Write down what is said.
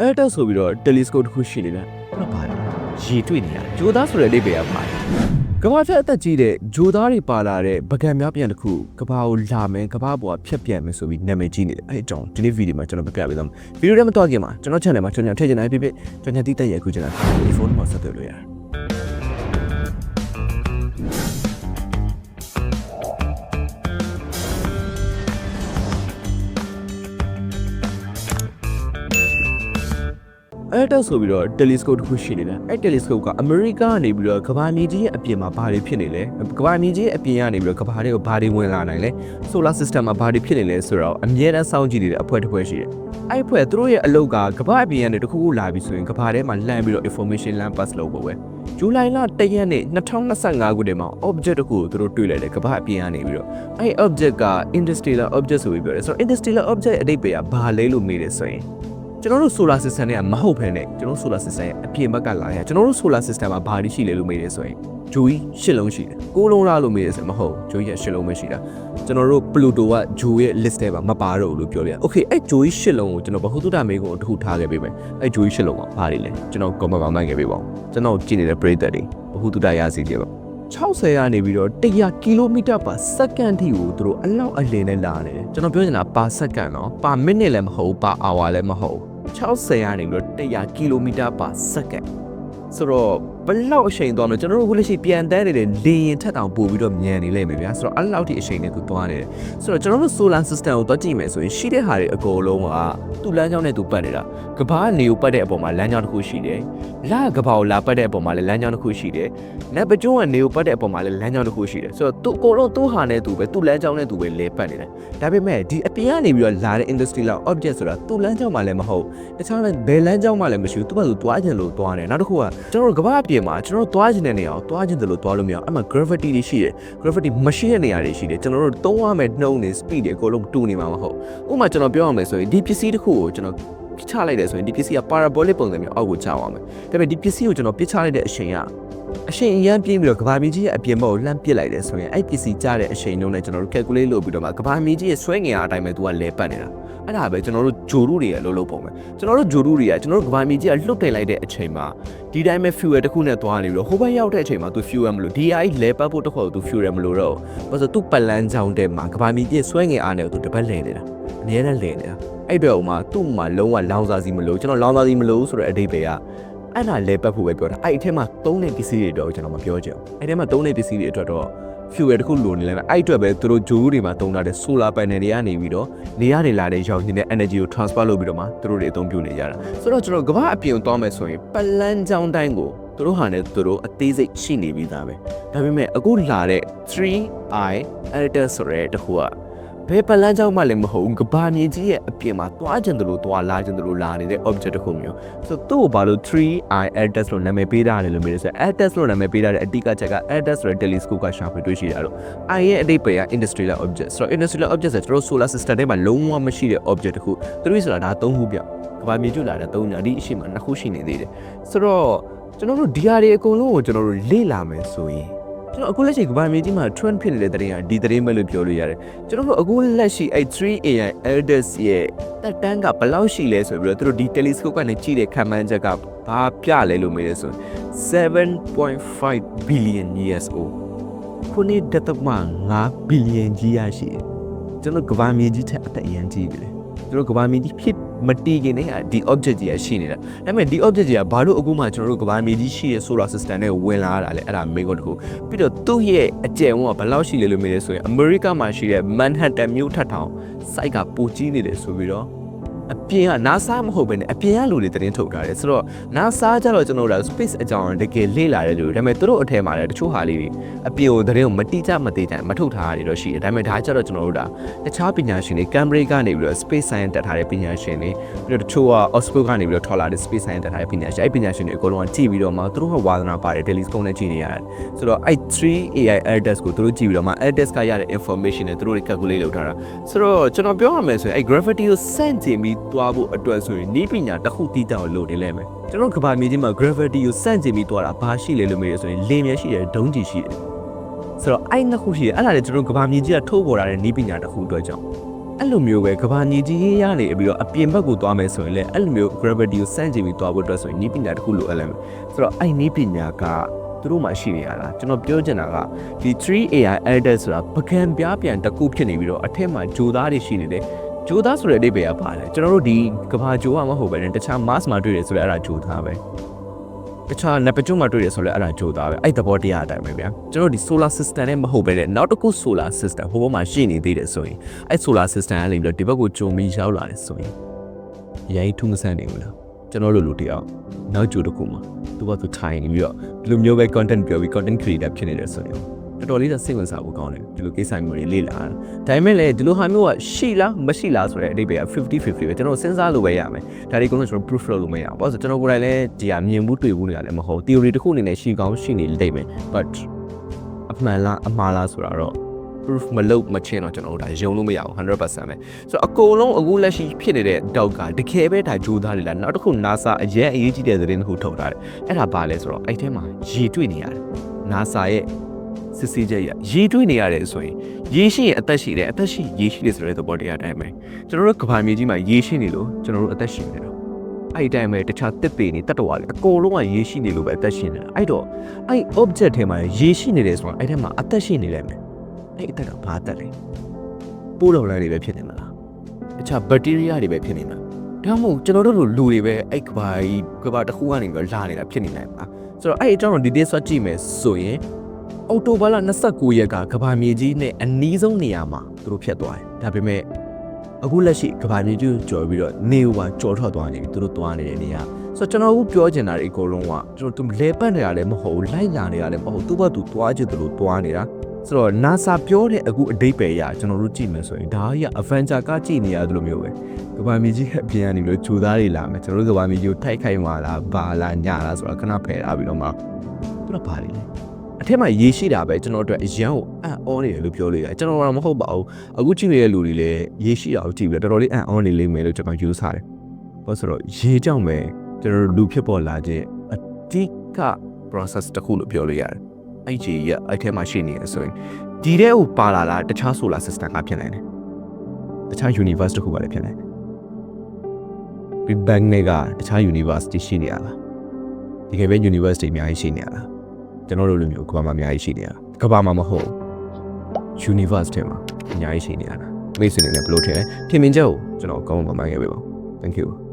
အဲ့တက်ဆိုပြီးတော့ telescope တစ်ခုရှိနေတယ်အဲ့ဒါပါတယ်ရေတွေ့နေတာဂျိုသားဆိုတဲ့အိဗေကပါတယ်ကဘာဖြတ်အသက်ကြီးတဲ့ဂျိုသားတွေပါလာတဲ့ပကံများပြန်တစ်ခုကဘာကိုလာမယ်ကဘာပေါ်ကဖြတ်ပြန်မယ်ဆိုပြီးနာမည်ကြီးနေတယ်အဲ့အကြောင်းဒီနေ့ဗီဒီယိုမှာကျွန်တော်ပြပြပေးသွားမယ်ဗီဒီယိုထဲမှာတော့ကြည့်မှာကျွန်တော် channel မှာကျွန်တော်ထည့်ချင်တယ်ဖြစ်ဖြစ်ကျွန်တော်တိတက်ရအခုကျွန်တော်ဒီဖုန်းမှာဆက်သွယ်လို့ရတယ် အဲ့တက်ဆိုပြီးတော့ telescope တစ်ခုရှိနေတယ်အဲ့ telescope ကအမေရိကကနေပြီးတော့ကမ္ဘာမြေကြီးရဲ့အပြင်မှာဘာတွေဖြစ်နေလဲကမ္ဘာမြေကြီးရဲ့အပြင်ကနေပြီးတော့ကမ္ဘာတွေကိုဘာတွေဝင်လာနိုင်လဲ solar system မှာဘာတွေဖြစ်နေလဲဆိုတော့အမြဲတမ်းစောင့်ကြည့်နေတဲ့အဖွဲ့တစ်ဖွဲ့ရှိတယ်အဲ့အဖွဲ့သူတို့ရဲ့အလုပ်ကကမ္ဘာအပြင်ကနေတစ်ခုခုလာပြီဆိုရင်ကမ္ဘာထဲမှာလှမ်းပြီးတော့ information လမ်း pass လုပ်ဖို့ပဲဇူလိုင်လ1ရက်နေ့2025ခုနှစ်မှာ object တစ်ခုကိုသူတို့တွေ့လိုက်တယ်ကမ္ဘာအပြင်ကနေပြီးတော့အဲ့ object က interstellar object ဆိုပြီးပြောတယ်ဆိုတော့ interstellar object အဓိပ္ပာယ်ကဘာလဲလို့မေးတယ်ဆိုရင် ကျွန်တော်တို့ solar system တွေကမဟုတ်ဘဲနဲ့ကျွန်တော်တို့ solar system ရဲ့အပြင်ဘက်ကလာရကျွန်တော်တို့ solar system မှာဘာတွေရှိလဲလို့မေးတယ်ဆိုရင်ဂျိုကြီးရှစ်လုံးရှိတယ်ကိုးလုံးလားလို့မေးတယ်ဆိုရင်မဟုတ်ဂျိုကြီးကရှစ်လုံးပဲရှိတာကျွန်တော်တို့ Pluto ကဂျိုရဲ့ list ထဲမှာမပါတော့ဘူးလို့ပြောပြ။ Okay အဲ့ဂျိုကြီးရှစ်လုံးကိုကျွန်တော်ဘဟုသုတမေးကိုတစ်ခုထားခဲ့ပေးမယ်။အဲ့ဂျိုကြီးရှစ်လုံးကဘာတွေလဲကျွန်တော် comment မှာမှတ်ခဲ့ပေးပါဦး။ကျွန်တော်ကြည့်နေတဲ့ပရိသတ်တွေဘဟုသုတရစီကြပါ60ကနေပြီးတော့100ကီလိုမီတာပါစက္ကန့်ထိကိုသူတို့အလောက်အလင်းနဲ့လာနေတယ်ကျွန်တော်ပြောချင်တာပါစက္ကန့်နော်ပါမိနစ်လည်းမဟုတ်ပါအာဝါလည်းမဟုတ် 60ကနေပြီးတော့100ကီလိုမီတာပါစက္ကန့်ဆိုတော့ဘယ်လောက်အချိန်သွားမလဲကျွန်တော်တို့ခုလက်ရှိပြန်တန်းနေတဲ့လေရင်ထက်တောင်ပို့ပြီးတော့မြန်နေလိမ့်မယ်ဗျာဆိုတော့အဲ့လောက်ထိအချိန်နဲ့သူသွားနေတယ်ဆိုတော့ကျွန်တော်တို့ solar system ကိုသွားကြည့်မယ်ဆိုရင်ရှိတဲ့ဟာတွေအကုန်လုံးကသူ့လမ်းကြောင်းနဲ့သူပတ်နေတာကဘာကနေကိုပတ်တဲ့အပေါ်မှာလမ်းကြောင်းတစ်ခုရှိတယ်လကဘာကိုလာပတ်တဲ့အပေါ်မှာလည်းလမ်းကြောင်းတစ်ခုရှိတယ်နက်ပကျွန်းကနေကိုပတ်တဲ့အပေါ်မှာလည်းလမ်းကြောင်းတစ်ခုရှိတယ်ဆိုတော့သူအကုန်လုံးသူ့ဟာနဲ့သူပဲသူ့လမ်းကြောင်းနဲ့သူပဲလဲပတ်နေတယ်ဒါပေမဲ့ဒီအပြင်ကနေပြီးတော့လာတဲ့ industry လောက် object ဆိုတာသူ့လမ်းကြောင်းမှလည်းမဟုတ်တခြားလည်းဘယ်လမ်းကြောင်းမှလည်းမရှိဘူးသူ့ဘာလို့သွားခြင်းလို့သွားတယ်နောက်တစ်ခုကကျွန်တော်တို့ကဘာအပြင်မှာကျွန်တော်တို့သွားခြင်းတဲ့နေရာကိုသွားခြင်းတယ်လို့သွားလို့မရအောင်အဲ့မှာ gravity တွေရှိတယ် gravity မရှိတဲ့နေရာတွေရှိတယ်ကျွန်တော်တို့သုံးရမယ့်နှုံးနေ speed တွေအကုန်လုံးတူနေမှာမဟုတ်ဥပမာကျွန်တော်ပြောရမယ်ဆိုရင်ဒီပစ္စည်းတစ်ခုကိုကျွန်တော်ချလိုက်တယ်ဆိုရင်ဒီပစ္စည်းက parabolic ပုံစံမျိုးအောက်ကိုချအောင်မယ်ဒါပေမဲ့ဒီပစ္စည်းကိုကျွန်တော်ပစ်ချလိုက်တဲ့အချိန်ကအချိန်အရန်ပြင်းပြီးတော့ကဘာမြေကြီးရဲ့အပြင်ဘက်ကိုလှမ်းပစ်လိုက်တယ်ဆိုရင်အဲ့ပစ္စည်းကျတဲ့အချိန်လုံးနဲ့ကျွန်တော်တို့ calculate လုပ်ပြီးတော့မှကဘာမြေကြီးရဲ့ဆွဲငင်အားအတိုင်းပဲသူကလဲပတ်နေတာ အဲ့ဒါပဲကျွန်တော်တို့ဂျိုရုတွေရဲ့လှုပ်လှုပ်ပုံပဲကျွန်တော်တို့ဂျိုရုတွေကကျွန်တော်တို့ကဘာမြေကြီးကလှုပ်တင်လိုက်တဲ့အချိန်မှာဒီတိုင်းပဲ fuel တစ်ခုနဲ့သွားနေပြီးတော့ဟိုဘက်ရောက်တဲ့အချိန်မှာသူ fuel မလို့ဒီအိုင်လဲပတ်ဖို့တစ်ခေါက်သူ fuel မလို့တော့ဘာလို့သူ့ပတ်လန်းချောင်းတဲ့မှာကဘာမြေကြီးရဲ့ဆွဲငင်အားနဲ့သူတပတ်လဲနေတာအနည်းနဲ့လဲနေတာအဲ့အတွက်ဥမာသူ့မှာလုံးဝလောင်စာစီမလို့ကျွန်တော်လောင်စာစီမလို့ဆိုတဲ့အဓိပ္ပာယ်က အဲ့ဒါလဲပတ်ဖို့ပဲပြောတာအဲ့အထက်မှာသုံးတဲ့ပစ္စည်းတွေတော့ကျွန်တော်မပြောချင်ဘူးအဲ့ထဲမှာသုံးတဲ့ပစ္စည်းတွေအတွက်တော့ fuel တခုလိုနေလဲမယ်အဲ့အတွက်ပဲသူတို့ဂျိုးတွေမှာသုံးထားတဲ့ solar panel တွေကနေပြီးတော့နေရနေလာတဲ့ရောင်နေတဲ့ energy ကို transfer လုပ်ပြီးတော့မှသူတို့တွေအသုံးပြုနေကြတာဆိုတော့ကျွန်တော်ကမ္ဘာအပြင်ကိုသွားမယ်ဆိုရင်ပလန်ချောင်းတိုင်းကိုသူတို့ဟာနဲ့သူတို့အသေးစိတ်ရှိနေပြီးသားပဲဒါပေမဲ့အခုလာတဲ့ 3i editor ဆိုတဲ့တခုက ဘယ်ပလန်းကြောင့်မှလည်းမဟုတ်ဘူးကဘာမြေကြီးရဲ့အပြင်မှာသွားကျင်တယ်လို့သွားလာကျင်တယ်လို့လာနေတဲ့ object တစ်ခုမျိုးဆိုတော့သူ့ကိုဘာလို့ 3i AirTest လို့နာမည်ပေးထားတယ်လို့မေးတယ်ဆိုတော့ AirTest လို့နာမည်ပေးထားတဲ့အဓိကချက်က AirTest ဆိုတဲ့ telescope ကရှာဖွေတွေ့ရှိတာလို့ i ရဲ့အဓိပ္ပာယ်က industrial object ဆိုတော့ industrial object ဆိုတော့ကျွန်တော်တို့ solar system ထဲမှာလုံးဝမရှိတဲ့ object တစ်ခုသူတို့ဆိုတာဒါ၃ခုပြကဘာမြေကျွလာတဲ့၃ညာဒီအရှိမနှစ်ခုရှိနေသေးတယ်ဆိုတော့ကျွန်တော်တို့ဒီဟာတွေအကုန်လုံးကိုကျွန်တော်တို့လေ့လာမယ်ဆိုရင် ကျွန်တော်အခုလက်ရှိကဘာမြေကြီးမှာ trend ဖြစ်နေတဲ့တဲ့ရင်ကဒီတဲ့မဲ့လို့ပြောလို့ရတယ်ကျွန်တော်တို့အခုလက်ရှိအဲ့ 3AI elders ရဲ့တက်တန်းကဘယ်လောက်ရှိလဲဆိုပြီးတော့သူတို့ဒီ telescope ကနေကြည့်တဲ့ခံမှန်းချက်ကဘာပြလဲလို့မေးတယ်ဆိုရင်7.5 billion years old ခုနှစ်ဒသမ5 billion ကြီးရရှိတယ်ကျွန်တော်ကဘာမြေကြီးထက်အသက်အရင်ကြီးပြီလေကျွန်တော်ကဘာမြေကြီးဖြစ် မတီးခင်နဲ့ဒီ object ကြီးရရှိနေတာဒါပေမဲ့ဒီ object ကြီးကဘာလို့အခုမှကျွန်တော်တို့ကဘာမြေကြီးရှိရဲ့ solar system နဲ့ဝင်လာတာလဲအဲ့ဒါမေးခွန်းတစ်ခုပြီးတော့သူ့ရဲ့အကျယ်ဝန်းကဘယ်လောက်ရှိလဲလို့မေးလဲဆိုရင် America မှာရှိတဲ့ Manhattan မြို့ထက်ထောင် site ကပိုကြီးနေတယ်ဆိုပြီးတော့ အပြင်က NASA မဟုတ်ဘဲနဲ့အပြင်ကလူတွေသတင်းထုတ်ထားတယ်ဆိုတော့ NASA ကျတော့ကျွန်တော်တို့ space အကြောင်းတကယ်လေ့လာတဲ့လူတွေဒါပေမဲ့သူတို့အထက်မှာလည်းတချို့ဟာလေးတွေအပြင်ကိုသတင်းကိုမတိကျမသေးကြမထုတ်ထားတာတွေတော့ရှိတယ်ဒါပေမဲ့ဒါကျတော့ကျွန်တော်တို့ဒါတခြားပညာရှင်တွေ Cambridge ကနေပြီးတော့ space science တက်ထားတဲ့ပညာရှင်တွေပြီးတော့တချို့က Oxford ကနေပြီးတော့ထော်လာတဲ့ space science တက်ထားတဲ့ပညာရှင်အဲ့ပညာရှင်တွေအကုန်လုံးကကြည့်ပြီးတော့မှသူတို့ကဝါသနာပါတယ် telescope နဲ့ကြည့်နေရတယ်ဆိုတော့အဲ့ 3 AI AirTest ကိုသူတို့ကြည့်ပြီးတော့မှ AirTest ကရတဲ့ information တွေသူတို့တွေ calculate လုပ်ထားတာဆိုတော့ကျွန်တော်ပြောရမယ်ဆိုရင်အဲ့ gravity ကိုစန့်ကျင်ပြီးသွားဖို့အတွက်ဆိုရင်ဤပညာတစ်ခုတည်တောင်လို့နေလဲမယ်ကျွန်တော်ကဘာမြေကြီးမှာ gravity ကိုစန့်ကျင်ပြီးသွားတာဘာရှိလဲလို့မေးရဆိုရင်လင်းမြရှိတယ်ဒုံးကြီးရှိတယ်ဆိုတော့အဲ့နှစ်ခုရှိတယ်အဲ့ဒါလေကျွန်တော်ကဘာမြေကြီးကထုတ်ပေါ်လာတဲ့ဤပညာတစ်ခုအတွက်ကြောင့်အဲ့လိုမျိုးပဲကဘာညီကြီးရေးရနေပြီးတော့အပြင်ဘက်ကိုသွားမယ်ဆိုရင်လည်းအဲ့လိုမျိုး gravity ကိုစမ်းကြည့်ပြီးသွားဖို့အတွက်ဆိုရင်နီးပညာတစ်ခုလိုအပ်လာမယ်ဆိုတော့အဲ့နီးပညာကသူတို့မှရှိနေရတာကျွန်တော်ပြောချင်တာကဒီ 3AI editor ဆိုတာပကံပြားပြန်တစ်ခုဖြစ်နေပြီးတော့အထက်မှာဂျိုသားတွေရှိနေတယ် ဂျိုသားဆိုတဲ့အဓိပ္ပာယ်ကပါလေကျွန်တော်တို့ဒီကဘာဂျိုကမဟုတ်ပဲねတခြား mass မှာတွေ့တယ်ဆိုလဲအဲ့ဒါဂျိုသားပဲတခြားနပကျွန်းမှာတွေ့တယ်ဆိုလဲအဲ့ဒါဂျိုသားပဲအဲ့သဘောတရားအတိုင်းပဲဗျာကျွန်တော်ဒီ solar system နဲ့မဟုတ်ပဲねနောက်တစ်ခု solar system ဟိုဘက်မှာရှိနေသေးတယ်ဆိုရင်အဲ့ solar system ကနေပြီးတော့ဒီဘက်ကိုဂျုံပြီးရောက်လာတယ်ဆိုရင်ရိုင်းထူးမဆန်းနေဘူးလားကျွန်တော်တို့လူတယောက်နောက်ဂျိုတစ်ခုမှာသူကသူထိုင်နေပြီးတော့ဒီလိုမျိုးပဲ content ပြောပြီး content creator ဖြစ်နေတယ်ဆိုရင် တော်တော်လေးတော့စိတ်ဝင်စားဖို့ကောင်းတယ်ဒီလိုကိစ္စမျိုးတွေလေ့လာတာဒါပေမဲ့လည်းဒီလိုဟာမျိုးကရှိလားမရှိလားဆိုတဲ့အဓိပ္ပာယ်က50 50ပဲကျွန်တော်စဉ်းစားလို့ပဲရမယ်ဒါတွေကတော့ကျွန်တော် proof လုပ်လို့မရဘူးဘာလို့ဆိုကျွန်တော်ကိုယ်တိုင်လည်းဒီဟာမြင်မှုတွေ့မှုနေတာလည်းမဟုတ် theory တစ်ခုအနေနဲ့ရှိကောင်းရှိနေလိမ့်မယ် but အမှန်လားအမှားလားဆိုတာတော့ proof မလုပ်မချင်းတော့ကျွန်တော်တို့ဒါယုံလို့မရဘူး100%ပဲဆိုတော့အကုန်လုံးအခုလက်ရှိဖြစ်နေတဲ့တောက်ကတကယ်ပဲဒါဂျိုးသားတွေလားနောက်တစ်ခု NASA အရင်အရေးကြီးတဲ့သတင်းတစ်ခုထုတ်ထားတယ်အဲ့ဒါဘာလဲဆိုတော့အဲ့ထဲမှာရေတွေ့နေရတယ် NASA ရဲ့ စစ်ဆေးချက်ရရေတွေ့နေရတယ်ဆိုရင်ရေရှိရင်အသက်ရှိတယ်အသက်ရှိရေရှိတယ်ဆိုတဲ့သဘောတရားအတိုင်းပဲကျွန်တော်တို့ကဘာမြေကြီးမှာရေရှိနေလို့ကျွန်တော်တို့အသက်ရှိနေတယ်အဲ့ဒီအတိုင်းပဲတခြားတစ်ပေနေတတ်တော်လေအကုန်လုံးကရေရှိနေလို့ပဲအသက်ရှင်နေတာအဲ့တော့အဲ့ object ထဲမှာရေရှိနေတယ်ဆိုတော့အဲ့ထဲမှာအသက်ရှိနေတယ်မယ်အဲ့အသက်ကဘာအသက်လဲပိုးတော်လန်းတွေပဲဖြစ်နေမလားတခြား bacteria တွေပဲဖြစ်နေမလားဒါမှမဟုတ်ကျွန်တော်တို့လိုလူတွေပဲအဲ့ကဘာကြီးကဘာတစ်ခုကနေပြီးတော့လာနေတာဖြစ်နေနိုင်ပါဆိုတော့အဲ့အကြောင်းကို detail ဆွတ်ကြည့်မယ်ဆိုရင် အော်တိုဘာလ29ရက်ကကဘာမြေကြီးနဲ့အနီးဆုံးနေရာမှာသူတို့ဖြတ်သွားတယ်။ဒါပေမဲ့အခုလက်ရှိကဘာမြေကြီးကိုကြော်ပြီးတော့နေဦးပါကြော်ထွက်သွားနေပြီသူတို့သွားနေတဲ့နေရာ။ဆိုတော့ကျွန်တော်အခုပြောချင်တာတွေအကုန်လုံးကကျွန်တော်သူလဲပတ်နေတာလည်းမဟုတ်ဘူးလိုက်လာနေတာလည်းမဟုတ်သူ့ဘက်သူသွားချင်တယ်လို့သွားနေတာ။ဆိုတော့ NASA ပြောတဲ့အခုအတိတ်ပဲရကျွန်တော်တို့ကြည့်မယ်ဆိုရင်ဒါကြီးက Avenger ကကြည့်နေရတယ်လို့မျိုးပဲ။ကဘာမြေကြီးကအပြင်ကနေပြီးတော့ဂျိုသားတွေလာမယ်ကျွန်တော်တို့ကဘာမြေကြီးကိုထိုက်ခိုက်မှလားဘာလားညလားဆိုတော့ခဏဖယ်ထားပြီးတော့မှသူကဘာလဲလဲအ ထက်မှာရေရှိတာပဲကျွန်တော်တို့အတွက်အရန်ကိုအံ့ဩနေတယ်လို့ပြောလို့ရတယ်ကျွန်တော်တော့မဟုတ်ပါဘူးအခုကြည့်နေတဲ့လူတွေလည်းရေရှိတာကိုကြည့်ပြီးတော့တော်တော်လေးအံ့ဩနေလိမ့်မယ်လို့ကျွန်တော်ယူဆတယ်ဘာလို့ဆိုတော့ရေကြောင့်ပဲကျွန်တော်တို့လူဖြစ်ပေါ်လာခြင်းအတိက process တစ်ခုလို့ပြောလို့ရတယ်အဲ့ဒီရအဲ့ထဲမှာရှိနေရဆိုရင်ဒီတဲ့ကိုပါလာတာတခြား solar system ကဖြစ်နိုင်တယ်တခြား universe တစ်ခုကလည်းဖြစ်နိုင်တယ် Big Bang တွေကတခြား universe တွေရှိနေရလားဒီကဲပဲ universe တွေအများကြီးရှိနေရလား ကျွန်တော်တို့လိုမျိုးကဘာမှအများကြီးရှိနေတာကဘာမှမဟုတ် universe ထဲမှာအများကြီးရှိနေရတာမိတ်ဆွေတွေနဲ့ဘယ်လိုထင်လဲထင်မြင်ချက်ကိုကျွန်တော်ကောင်းမှမှန်ခဲ့ပေးပါဦး thank you